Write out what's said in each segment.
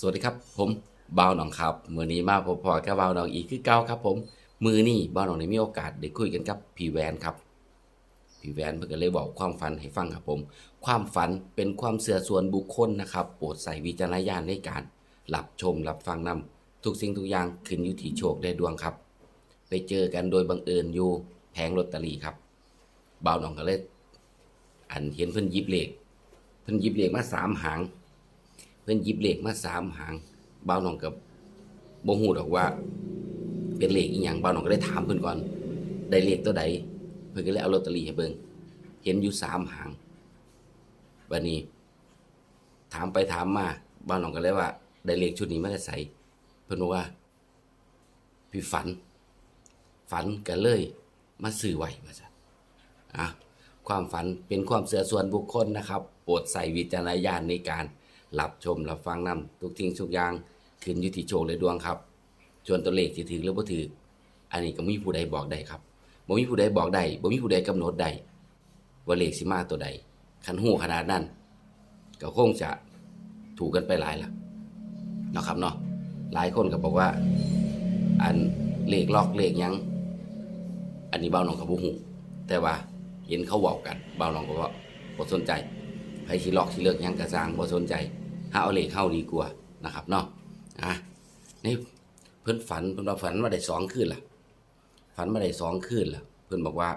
สวัสดีครับ ผมบ่าวหนองครับมือนี้มาพบๆกับบ่าวหนองอีกคือเก่าครับ ผมมือนี้บ่าวหนองได้มีโอกาสได้คุยกันกับพี่แวนครับพี่แวนเพิ่อนเลยบอกความฝันให้ฟังครับผม ความฝันเป็นความเสื่อส่วนบุคคลนะครับโปรดใส่วิจารณญาณในการรับชมรับฟังนำทุกสิ่งทุกอย่างขึ้นอยู่ที่โชคได้ดวงครับ ไปเจอกันโดยบังเอิญอยู่แผงลอตเตอรี่ครับบ่าวหนองก็เลยอันเห็นเพิ่นยิบเลขเพิ่นยิบเลขมาสามหาง เพิ่นหยิบเลขมาสามหางบ่าวน้องกับบ่ฮู้ดอกว่า เป็นเลขอีหยังบ่าวน้องก็ได้ถามเพิ่นก่อนได้เลขตัวใดเพิ่นก็เลยเอาลอตเตอรี่ให้เบิ่งเห็นอยู่สามหางบัดนี้ ถามไปถามมาบ่าวน้องก็เลยว่า ได้เลขชุดนี้มาจากไสเพิ่นบอกว่า พี่ฝัน ฝันก็เลย มาซื้อไว้ว่าซั่นอะความฝันเป็นความเสื่อส่วนบุคคลนะครับ โปรดใส่วิจารณญาณในการ รับชมรับฟังนำทุกทิ้งทุกอย่างขึ้นอยู่ที่โชคและดวงครับส่วนตัวเลขที่ถือหรือบ่ถืออันนี้ก็บ่มีผู้ใดบอกได้ครับบ่มีผู้ใดบอกได้บ่มีผู้ใดกำหนดได้ว่าเลขสิมาตัวใดคันหูขนาดนั้นก็คงจะถูกกันไปหลายละเนาะครับเนาะหลายคนก็บอกว่า อันเลขลอกเลขยัง อันนี้เบาหนองกับบ่ฮู้แต่ว่าเห็นเขาเว้ากันเบาหนองก็บ่บ่สนใจ ไผสิหลอกสิเลิกยังกระสางบ่สนใจหาเอาเลขเข้าดีกว่านะครับเนาะอะนี่เพิ่นฝันเพิ่นว่าฝันมาได้สองคืนล่ะ ฝันมาได้สองคืนล่ะ เพิ่นบอกว่า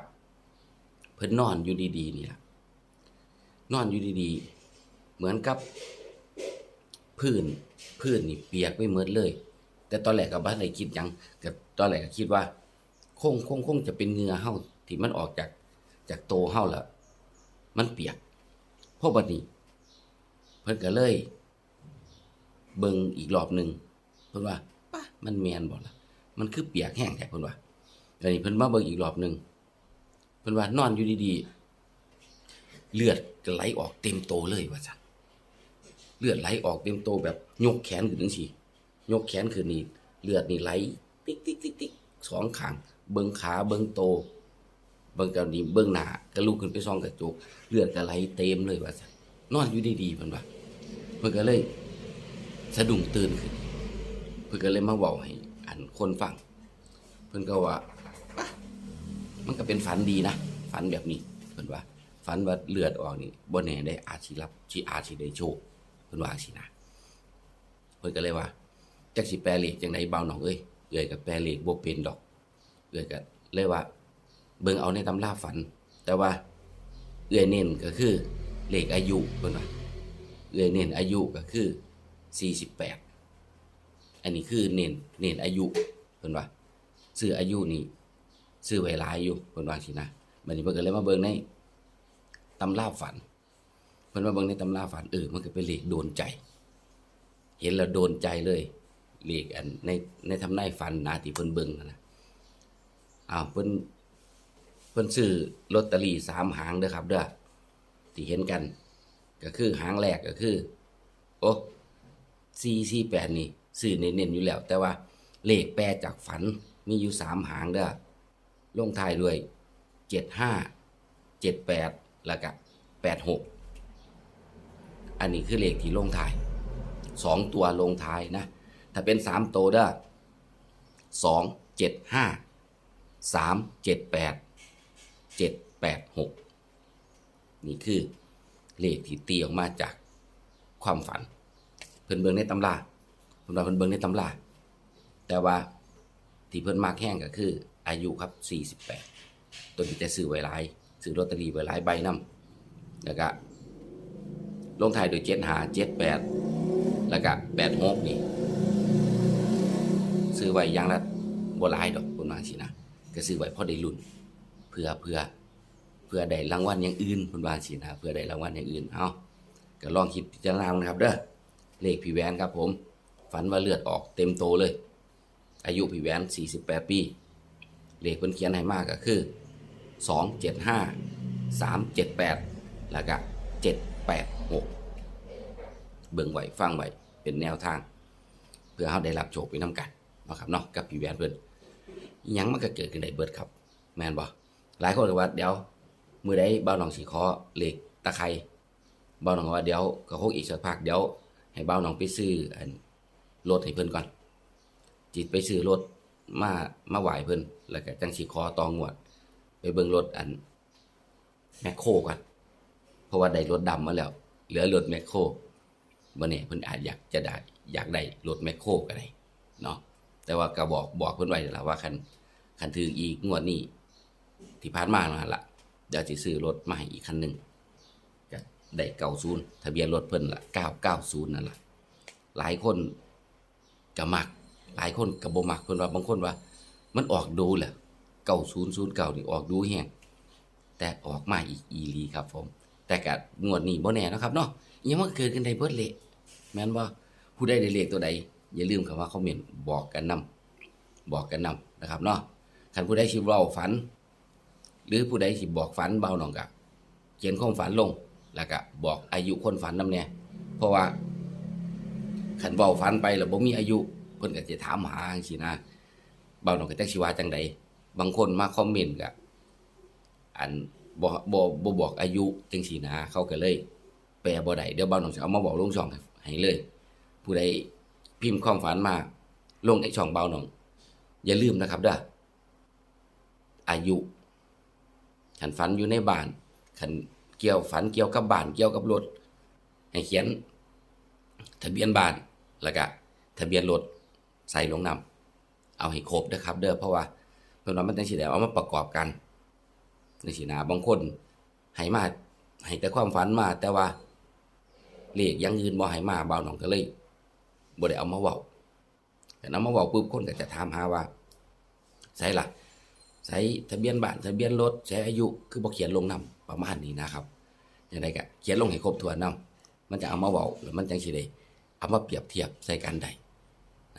เพิ่นนอนอยู่ดีๆนี่ล่ะนอนอยู่ดีๆ เหมือนกับพื้นพื้นนี่เปียกไปหมดเลย แต่ตอนแรกก็บ่ได้คิดยังก็ตอนแรกก็คิดว่า คงคงคงจะเป็นเงือเฮาที่มันออกจากจากโตเฮาล้วมันเปียก พอบัดนี้ เพิ่นก็เลย เบิ่งอีกรอบหนึ่งเพิ่นว่าป่ะมันแมนบ่ล่ะ มันคือเปียกแห้งแท้เพิ่นว่าแล้วนี่เพิ่นมาเบิ่งอีกรอบหนึ่งเพิ่นว่านอนอยู่ดีๆ เลือดก็ไหลออกเต็มโตเลยว่าซั่นเลือดไหลออกเต็มโตแบบยกแขนขึ้นจังซี่ยกแขนขึ้นนี่เลือดนี่ไหล ติ๊กติ๊กติ๊กติ๊กสองข้างเบิ่งขาเบิ่งโต บิ่งกันนี่เบิ่งหน้าก็ลุกขึ้นไปส่องกระจกเลือดก็ไหลเต็มเลยว่าซั่นนอนอยู่ดีๆเพิ่นว่าเพิ่นก็เลย สะดุ้งตื่นขึ้นเพิ่นก็เลยมาเว้าให้อันคนฟัง เพิ่นก็ว่าอะมันก็เป็นฝันดีนะฝันแบบนี้เพิ่นว่าฝันว่าเลือดออกนี่บ่แน่ได้อาจสิรับสิอาจสิได้โชคเพิ่นว่าสินะเพิ่นก็เลยว่าจักสิแปลเลขจังไดเบาหนองเอ้ยเอ้ยก็แปลเลขบ่เป็นดอกเอ้ยก็เลยว่า เบิ่งเอาในตำราฝัน แต่ว่าเอื้อยเน้นก็คือเลขอายุเพิ่นว่าเอื้อยเน้นอายุก็คือ 48 อันนี้คือเน้นเน้นอายุเพิ่นว่าซื้ออายุนี่ซื้อไว้หลายอยู่เพิ่นว่าสินะบัดนี้เพิ่นก็เลยมาเบิ่งในตำราฝัน เพิ่นมาเบิ่งในตำราฝันเออมันก็เป็นเลขโดนใจ เห็นแล้วโดนใจเลยเลขอันในในทำนายฝันนะที่เพิ่นเบิ่งนั่นนะอ้าวเพิ่น เพิ่นซื้อลอตเตอรี่สามหางเด้อครับ เด้อที่เห็นกัน ก็คือหางแรกก็คือ โอ้สี่สี่แปดนี่ซื้อเน้นๆอยู่แล้ว แต่ว่าเลขแปลจากฝันมีอยู่สามหางเด้อลงท้ายด้วยเจ็ดห้าเจ็ดแปดแล้วก็แปดหกอันนี้คือเลขที่ลงท้ายสองตัวลงท้ายนะ ถ้าเป็นสามตัวเด้อสองเจ็ดห้าสามเจ็ดแปด เจ็ดแปดหกนี่คือเลขที่ตีออกมาจากความฝัน เพิ่นเบิ่งในตำราเพิ่นว่าเพิ่นเบิ่งในตำรา แต่ว่าที่เพิ่นมากแห้งก็คือ อายุครับ 48 ตัวนี้จะซื้อไว้หลายซื้อลอตเตอรี่ไว้หลายใบนํแล้วก็ลงท้ายด้วย75 78แล้วก็86นี่ ซื้อไว้อย่างละบ่หลายดอกเพิ่นว่าสินะ ก็ซื้อไว้พอได้ลุ้น พื่อเพื่อเพื่อได้รางวัลอย่างอื่นเพิ่นว่าสินะเพื่อได้รางวัลอย่างอื่นเอาก็ลองคิดพิจารณานะครับเด้อเลขพี่แหวนครับผม ฝันว่าเลือดออกเต็มโตเลย อายุพี่แหวน 48 ปีเลขเพิ่นเขียนให้มากก็คือ 275 378 แล้วก็ 786 เบิ่งไหวฟังไหวเป็นแนวทาง เพื่อเฮาได้รับโชคไปนํกันนะครับเนาะกับพี่แหวนเพิ่นอิหยังมันก็เกิดขึ้นได้เบิดครับ แมนบ่ หลายคนก็ว่า เดี๋ยว มือใดบ่าหนองสิขอเหลขตะไคร้บ่าหนองว่าเดี๋ยวก็คงอีกสักพักเดี๋ยวให้เบาหนองไปซื้ออันรถให้เพิ่นก่อน จิตไปซื้อรถมามาไหวเพิ่นแล้วก็จังสิขอตองวด ไปเบิ่งรถอันแมคโครก่อนเพราะว่าได้รถดำมาแล้ว เหลือรถแมคโครบ่แน่เพิ่นอาจอยากจะได้อยากได้รถแมคโครก็ได้เนาะแต่ว่าก็บอกบอกเพิ่นไว้แล้วว่าคันคันถืออีกงวดนี้ ที่ผ่านมานั่นล่ะเดี๋ยวสิซื้อรถมาให้อีกคันหนึ่งก็ได้90ทะเบียนรถเพิ่นล่ะ990นั่นล่ะหลายคนก็มัก หลายคนก็บ่มักเพิ่นว่าบางคนว่า มันออกดูแหละ9009นี่ออกดูแฮงแต่ออกมาอีกอีลีครับผมแต่ก็งวดนี้บ่แน่นะครับเนาะอยังมันเกิดขึ้นได้เบิดเละแม่นบ่ผู้ใดได้เลขตัวใด อย่าลืมคำว่าคอมเมนต์บอกกันนำบอกกันนำนะครับเนาะคันผู้ใดสิเว้าฝัน หรือผู้ใดสิบอกฝันเบาหน่องกะเขียนความฝันลง แล้วก็บอกอายุคนฝันนำแน่เพราะว่าคันเว้าฝันไปแล้วบ่มีอายุเพิ่นก็จะถามหาจังสีนะเบาหน่องก็จักสิว่าจังใดบางคนมาคอมเมนต์ก็อันบ่บ่บ่บอกอายุจังซี่นะเขาก็เลย แปลบ่ได้เดี๋ยวเบาหน่องจะเอามาบอกลงช่องให้เลย ผู้ใดพิมพ์ความฝันมาลงในช่องเบาหน่อง อย่าลืมนะครับเด้ออายุ ขันฝันอยู่ในบ้านขันเกี่ยวฝันเกี่ยวกับบ้านเกี่ยวกับรถให้เขียน ทะเบียนบ้านแล้วก็ทะเบียนรถใส่ลงนำเอาให้ครบนะครับ เด้อเพราะว่าเพิ่อนว่ามันจังสิได้เอามาประกอบกันในสินะบางคนให้มาให้แต่ความฝันมา แต่ว่าเลขอยังอื่นบ่ให้มาเบาหนองก็เลยบ่ได้เอามาเว้าแต่นำมาเว้าปุ๊บคนก็จะถามหาว่าใส่ล่ะ ใช้ทะเบียนบ้านทะเบียนรถใช้อายุคือบ่เขียนลงนำประมาณนี้นะครับอย่างไรก็เขียนลงให้ครบถ้วนนำมันจะเอามาเว้าแล้วมันจังสิได้เอามาเปรียบเทียบใส่กันได้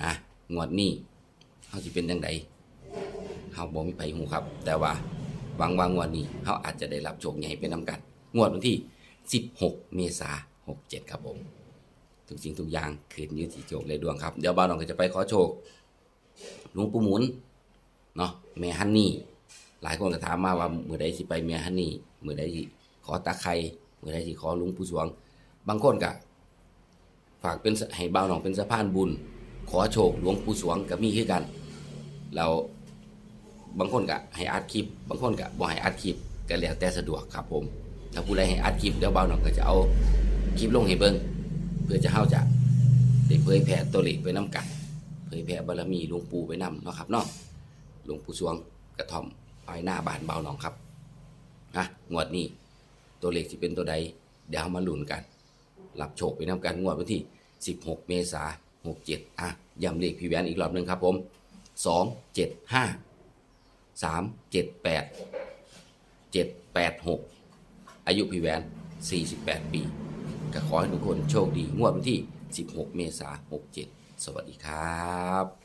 นะงวดนี้เฮาสิเป็นจังไดเฮาบ่มีไผฮู้ครับ แต่ว่าหวังว่างวดนี้เฮาอาจจะได้รับโชคใหญ่ไปนํกัน งวดวันที่ 16 เมษายน67 ครับผมทุกสิ่งทุกอย่างขึ้นอยู่ที่โชคและดวงครับ เดี๋ยวบ่าวน้องก็จะไปขอโชคหลวงปู่หมุนเนาะ แม่ฮันนี่ หลายคนก็ถามมาว่ามือใดสิไปแม่ฮันนี่มือใดสิขอตาไครมือใดสิขอลุงปู่สวง บางคนก็ฝากเป็นให้บ่าวหนองเป็นสะพานบุญ ขอโชคหลวงปู่สวงก็มีคือกันแล้วบางคนก็ให้อัดคลิป บางคนก็บ่ให้อัดคลิปก็แล้วแต่สะดวกครับผมถ้าผู้ใดให้อัดคลิปเดี๋ยวบ่าวหนองก็จะเอาคลิปลงให้เบิ่งเพื่อจะเฮาจะได้เผยแผ่ตัวเลขไปนํกันเผยแผ่บารมีหลวงปู่ไปนํเนาะครับเนาะ ลวงปู่สวงกระท่อมปลายหน้าบ้านเบาหนองครับนะงวดนี้ ตัวเลขที่เป็นตัวใด เดี๋ยวเรามาลุ้นกันรับโชคไปนำกันงวดวันที่ 16 เมษายน67 อะย้ำเลขพี่แวนอีกรอบหนึ่งครับผม 2 7 5 3 7 8 7 8 6 อายุพี่แวน 48 ปีก็ขอให้ทุกคนโชคดีงวดวันที่ 16 เมษายน67 สวัสดีครับ